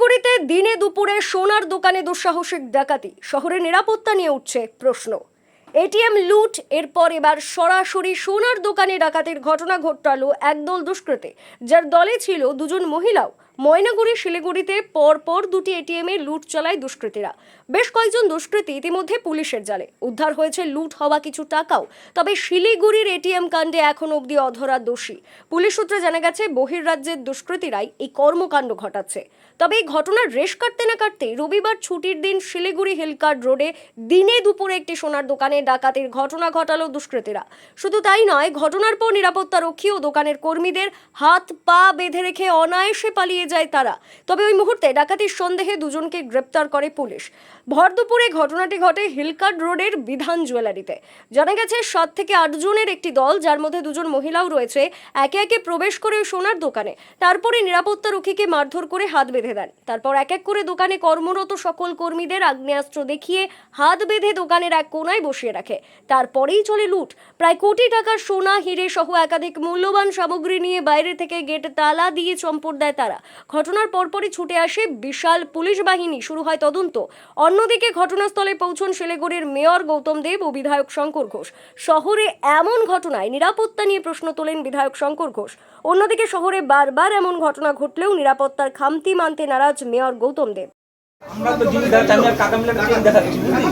শিলিগুড়িতে দিনে দুপুরে সোনার দোকানে দুঃসাহসিক ডাকাতি। শহরে নিরাপত্তা নিয়ে উঠছে প্রশ্ন। এটিএম লুট, এরপর এবার সরাসরি সোনার দোকানে ডাকাতির ঘটনা ঘটালো একদল দুষ্কৃতী, যার দলে ছিল দুজন মহিলাও। ময়নাগুড়ি, শিলিগুড়িতে পরপর দুটি এটিএমে লুট চালায় দুষ্কৃতীরা। বেশ কয়েকজন দুষ্কৃতী ইতিমধ্যে পুলিশের জালে। উদ্ধার হয়েছে লুট হওয়া কিছু টাকাও, তবে শিলিগুড়ির এটিএম কাণ্ডে এখন অবধি অধরা দোষী। পুলিশ সূত্রে জানা গেছে, বহির্রাজ্যের দুষ্কৃতীরাই এই কর্মকাণ্ড ঘটাচ্ছে। তবে এই ঘটনার রেশ কাটতে না কাটতেই রবিবার ছুটির দিন শিলিগুড়ি হিলকার্ড রোডে দিনে দুপুরে একটি সোনার দোকানে ডাকাতির ঘটনা ঘটালো দুষ্কৃতীরা। শুধু তাই নয়, ঘটনার পর নিরাপত্তা রক্ষী ও দোকানের কর্মীদের হাত পা বেঁধে রেখে অনায়াসে পালিয়ে যায় তারা। তবে ওই মুহূর্তে ডাকাতির সন্দেহে দুজনকে গ্রেপ্তার করে পুলিশ। ভর দুপুরে ঘটনাটি ঘটে হিলকার্ড রোডের বিধান জুয়েলারিতে। জানা গেছে, সাত থেকে আট জনের একটি দল, যার মধ্যে দুজন মহিলাও রয়েছে, একে একে প্রবেশ করে ওই সোনার দোকানে। তারপরে নিরাপত্তা রক্ষীকে মারধর করে হাত বেঁধে দেন। তারপর এক এক করে দোকানে কর্মরত সকল কর্মীদের আগ্নেয়াস্ত্র দেখিয়ে হাত বেঁধে দোকানের এক কোনায় বসিয়ে রাখে। তারপরেই চলে লুট। প্রায় কোটি টাকার সোনা, হিরে সহ একাধিক মূল্যবান সামগ্রী নিয়ে বাইরে থেকে গেট তালা দিয়ে চম্পট দেয় তারা। ঘটনার পরপরই ছুটে আসে বিশাল পুলিশ বাহিনী। শুরু হয় তদন্ত। অন্যদিকে ঘটনাস্থলে পৌঁছন শিলিগুড়ির মেয়র গৌতম দেব ও বিধায়ক শঙ্কর ঘোষ। শহরে এমন ঘটনায় নিরাপত্তা নিয়ে প্রশ্ন তোলেন বিধায়ক শঙ্কর ঘোষ। অন্যদিকে শহরে বারবার এমন ঘটনা ঘটলেও নিরাপত্তার খামতি মানতে নারাজ মেয়র গৌতম দেব। আমরা তো জিনিস দেখাচ্ছি আমি আর কাকা মিলে চেন দেখাচ্ছি বুঝলি?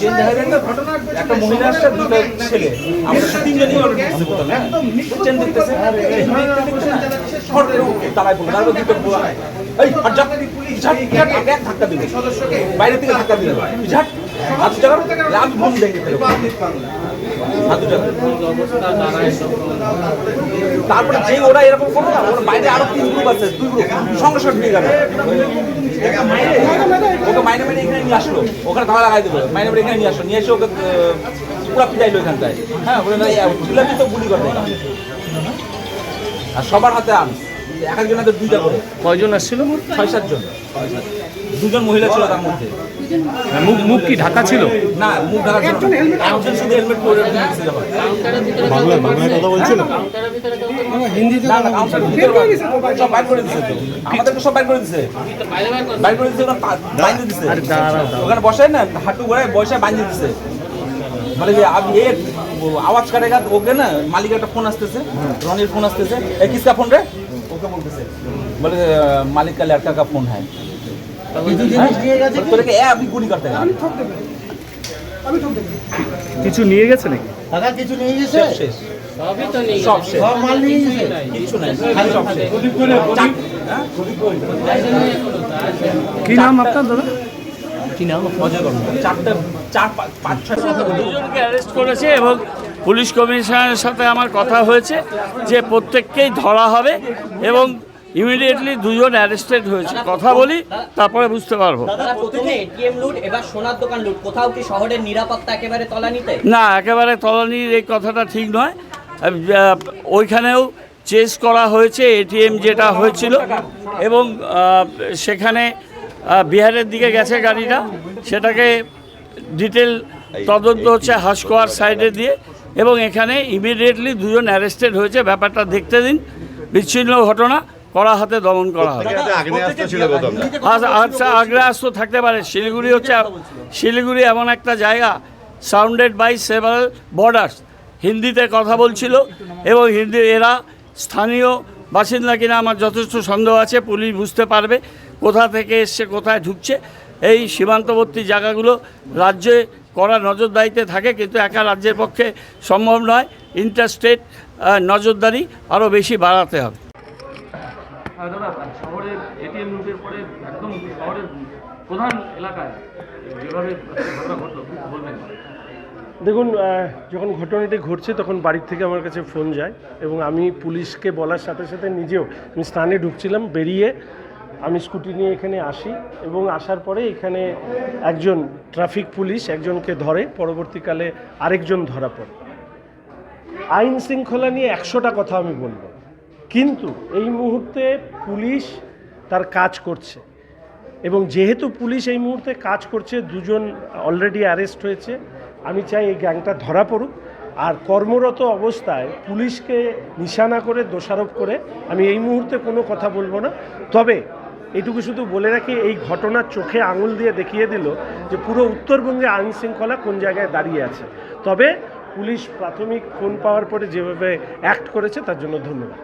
চেন দেখা যায় তো একটা মহিলা আসছে দুটো ছেলে। আমরা তিনজনই চেন দেখতেছে? তালায় পড়ল তারপর দুটো বুয়া এই ঝাট ঝাট আগে এক ধাক্কা দিল। বাইরে থেকে ধাক্কা দিল। ঝাট হাত জায়গা লাভ বম দেখে জায়গা তারপরে যে ওরা এরকম করল না ওর বাইরে আরও তিন গ্রুপ আছে দুই গ্রুপ সঙ্গে সঙ্গে ঢুকে ওকে মাইনে মেরে এখানে নিয়ে আসলো। ওখানে ধারা লাগাই দেবো। মাইনে মেরে এখানে নিয়ে আসলো। নিয়ে এসে ওকে পুরা পিটাইলো এখানটায়। হ্যাঁ ওখানে তুলে তো গুলি করে আর সবার হাতে আন এক একজন হাতে দুইটা করে। কয়জন আসছিল ছয় সাতজন। দুজন মহিলা ছিল তার মধ্যে। হ্যাঁ, মুখ মুখ কি ঢাকা ছিল? না মুখ ঢাকা একজন শুধু হেলমেট পরে বাংলা কথা বলছিল? হিন্দিতে না কাউন্টার ভিতরে সব বাইর করে তো আমাদেরকে সব বাইর করে বাইর করে ওখানে বসায় না হাঁটু ঘোড়ায় বসে বাঁধিয়ে দিছে। বলে যে আমি আওয়াজ কাটেগা ওকে না মালিকের একটা ফোন আসতেছে রনির ফোন আসতেছে। এ ফোন রে? ওকে বলতেছে। বলে মালিক কালে একটা ফোন হয় কিছু নিয়ে গেছে নাকি? টাকা কিছু নিয়ে গেছে? সব শেষ। সব সব মাল নিয়ে গেছে? কিছু নাই। খালি সব শেষ। চাক-? কি নাম আপনার দাদা? চারটে চার পাঁচ পাঁচ ছয় দুজনকে অ্যারেস্ট করেছে এবং পুলিশ কমিশনারের সাথে আমার কথা হয়েছে যে প্রত্যেককেই ধরা হবে এবং ইমিডিয়েটলি দুজন অ্যারেস্টেড হয়েছে। কথা বলি তারপরে বুঝতে পারব। না একেবারে তলানির এই কথাটা ঠিক নয়। ওইখানেও চেস করা হয়েছে এটিএম যেটা হয়েছিল। এবং সেখানে বিহারের দিকে গেছে গাড়িটা। সেটাকে ডিটেল তদন্ত হচ্ছে হাসকোয়ার সাইডে দিয়ে। এবং এখানে ইমিডিয়েটলি দুজন অ্যারেস্টেড হয়েছে। ব্যাপারটা দেখতে দিন। বিচ্ছিন্ন ঘটনা। কড়া হাতে দমন করা হবে। আগ্নেয়াস্ত্র ছিল আচ্ছা আচ্ছা আগ্রাস্ত থাকতে পারে। শিলিগুড়ি হচ্ছে শিলিগুড়ি এমন একটা জায়গা সাউন্ডেড বাই সেভারাল বর্ডার্স হিন্দিতে কথা বলছিল এবং হিন্দি এরা স্থানীয় বাসিন্দা কিনা আমার যথেষ্ট সন্দেহ আছে পুলিশ বুঝতে পারবে কোথা থেকে এসছে কোথায় ঢুকছে। এই সীমান্তবর্তী জায়গাগুলো রাজ্যে করা নজরদারিতে থাকে কিন্তু একা রাজ্যের পক্ষে সম্ভব নয়। ইন্টারস্টেট নজরদারি আরও বেশি বাড়াতে হবে। দাদা শহরের এটিএম লুটের পরে একদম শহরের প্রধান এলাকায় যেভাবে ঘটনা বলবেন? দেখুন যখন ঘটনাটি ঘটছে, তখন বাড়ির থেকে আমার কাছে ফোন যায় এবং আমি পুলিশকে বলার সাথে সাথে নিজেও আমি স্থানে ঢুকছিলাম, বেরিয়ে আমি স্কুটি নিয়ে এখানে আসি এবং আসার পরে এখানে একজন ট্রাফিক পুলিশ একজনকে ধরে, পরবর্তীকালে আরেকজন ধরা পড়ে। আইন শৃঙ্খলা নিয়ে একশোটা কথা আমি বলব। কিন্তু এই মুহূর্তে পুলিশ তার কাজ করছে। এবং যেহেতু পুলিশ এই মুহূর্তে কাজ করছে, দুজন অলরেডি অ্যারেস্ট হয়েছে, আমি চাই এই গ্যাংটা ধরা পড়ুক। আর কর্মরত অবস্থায় পুলিশকে নিশানা করে, দোষারোপ করে আমি এই মুহূর্তে কোনো কথা বলব না। তবে এইটুকু শুধু বলে রাখি, এই ঘটনার চোখে আঙুল দিয়ে দেখিয়ে দিল যে পুরো উত্তরবঙ্গে আইন শৃঙ্খলা কোন জায়গায় দাঁড়িয়ে আছে। তবে পুলিশ প্রাথমিক ফোন পাওয়ার পরে যেভাবে অ্যাক্ট করেছে, তার জন্য ধন্যবাদ।